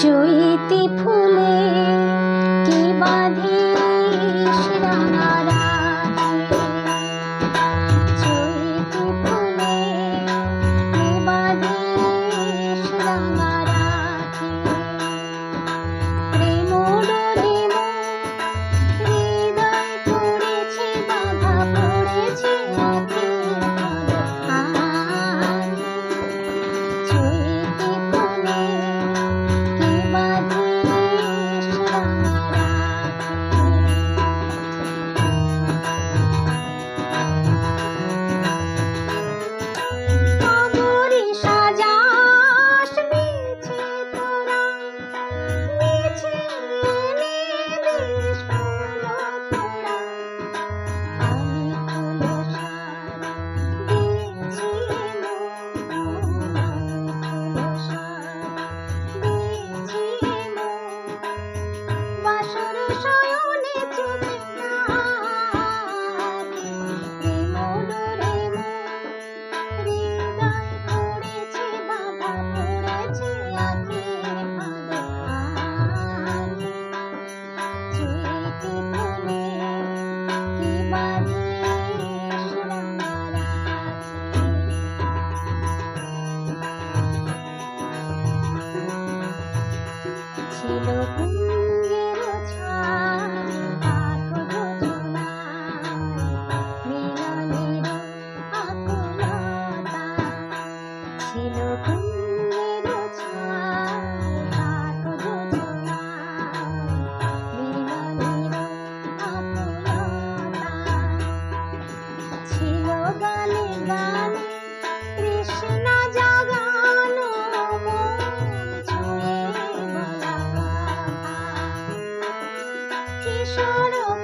চৈতি ফুলে কি বাঁধিস রাঙা Thank you. Tí số.